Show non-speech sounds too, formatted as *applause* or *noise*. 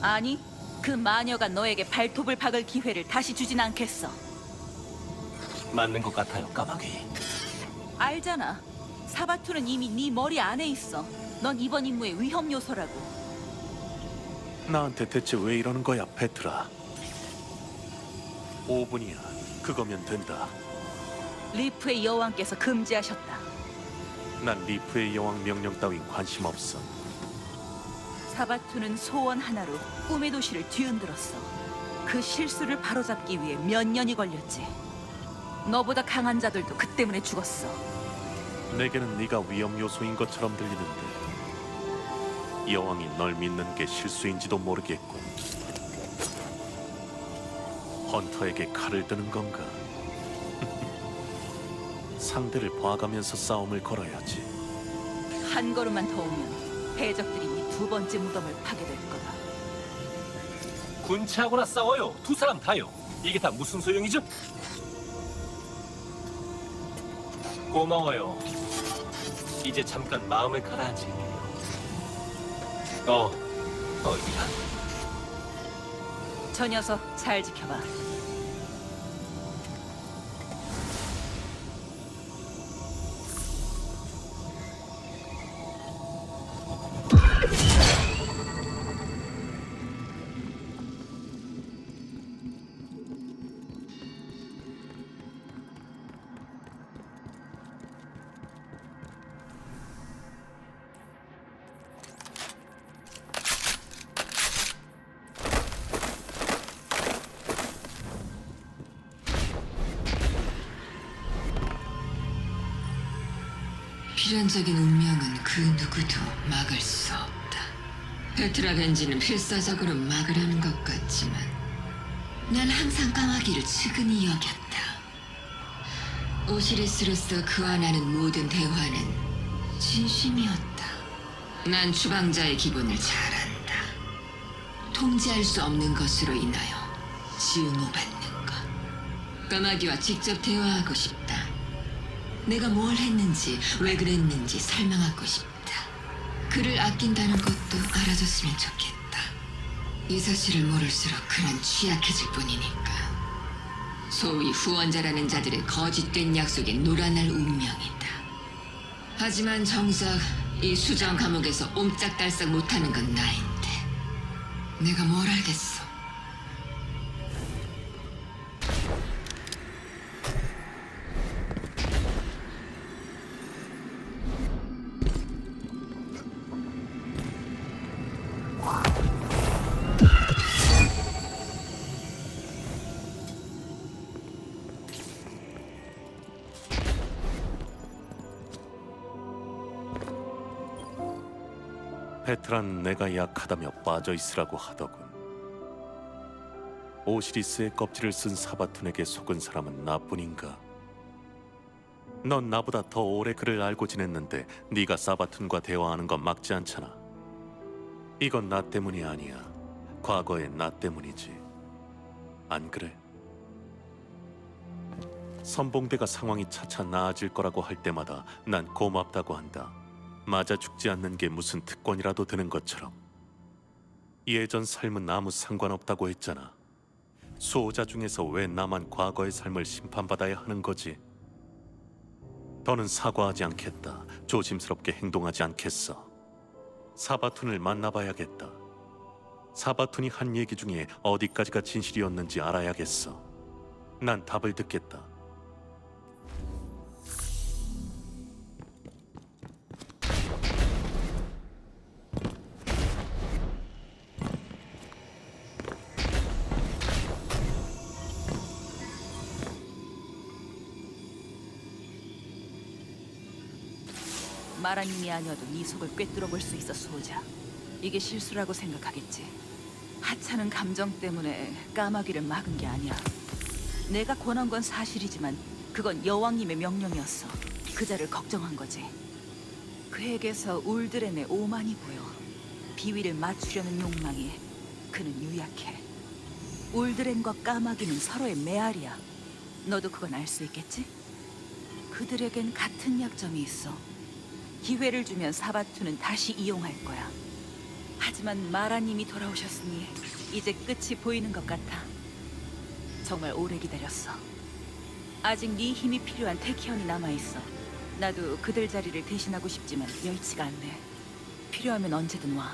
아니, 그 마녀가 너에게 발톱을 박을 기회를 다시 주진 않겠어. 맞는 것 같아요, 까마귀. 알잖아. 사바투는 이미 네 머리 안에 있어. 넌 이번 임무의 위험 요소라고. 나한테 대체 왜 이러는 거야, 페트라? 5분이야. 그거면 된다. 리프의 여왕께서 금지하셨다. 난 리프의 여왕 명령 따윈 관심 없어. 사바투는 소원 하나로 꿈의 도시를 뒤흔들었어. 그 실수를 바로잡기 위해 몇 년이 걸렸지. 너보다 강한 자들도 그 때문에 죽었어. 내게는 네가 위험 요소인 것처럼 들리는데 여왕이 널 믿는 게 실수인지도 모르겠군. 헌터에게 칼을 드는 건가? *laughs* 상대를 봐가면서 싸움을 걸어야지. 한 걸음만 더 오면 해적들이 네 두 번째 무덤을 파게 될 거다. 군치하거나 싸워요. 두 사람 다요. 이게 다 무슨 소용이죠? 고마워요. 이제 잠깐 마음을 가라앉힐게요. 어, 어, 이란. 저 녀석 잘 지켜봐. 필연적인 운명은 그 누구도 막을 수 없다. 베트라 벤지는 필사적으로 막으려는 것 같지만 난 항상 까마귀를 측은히 여겼다. 오시리스로서 그와 나는 모든 대화는 진심이었다. 난 주방자의 기본을 잘 안다. 통제할 수 없는 것으로 인하여 증오받는 것. 까마귀와 직접 대화하고 싶다. 내가 뭘 했는지 왜 그랬는지 설명하고 싶다. 그를 아낀다는 것도 알아줬으면 좋겠다. 이 사실을 모를수록 그는 취약해질 뿐이니까. 소위 후원자라는 자들의 거짓된 약속에 놀아날 운명이다. 하지만 정작 이 수정 감옥에서 옴짝달싹 못하는 건 나인데. 내가 뭘 알겠어. 베트란 내가 약하다며 빠져 있으라고 하더군. 오시리스의 껍질을 쓴 사바툰에게 속은 사람은 나뿐인가? 넌 나보다 더 오래 그를 알고 지냈는데 네가 사바툰과 대화하는 건 막지 않잖아. 이건 나 때문이 아니야. 과거의 나 때문이지. 안 그래? 선봉대가 상황이 차차 나아질 거라고 할 때마다 난 고맙다고 한다. 맞아 죽지 않는 게 무슨 특권이라도 되는 것처럼. 예전 삶은 아무 상관없다고 했잖아. 수호자 중에서 왜 나만 과거의 삶을 심판받아야 하는 거지? 더는 사과하지 않겠다. 조심스럽게 행동하지 않겠어. 사바툰을 만나봐야겠다. 사바툰이 한 얘기 중에 어디까지가 진실이었는지 알아야겠어. 난 답을 듣겠다. 마라님이 아니어도 네 속을 꿰뚫어 볼 수 있어 수호자. 이게 실수라고 생각하겠지. 하찮은 감정 때문에 까마귀를 막은 게 아니야. 내가 권한 건 사실이지만 그건 여왕님의 명령이었어. 그자를 걱정한 거지. 그에게서 울드렌의 오만이 보여. 비위를 맞추려는 욕망이 그는 유약해. 울드렌과 까마귀는 서로의 메아리야. 너도 그건 알 수 있겠지? 그들에겐 같은 약점이 있어. 기회를 주면 사바투는 다시 이용할 거야. 하지만 마라님이 돌아오셨으니 이제 끝이 보이는 것 같아. 정말 오래 기다렸어. 아직 네 힘이 필요한 테키언이 남아 있어. 나도 그들 자리를 대신하고 싶지만 여의치가 않네. 필요하면 언제든 와.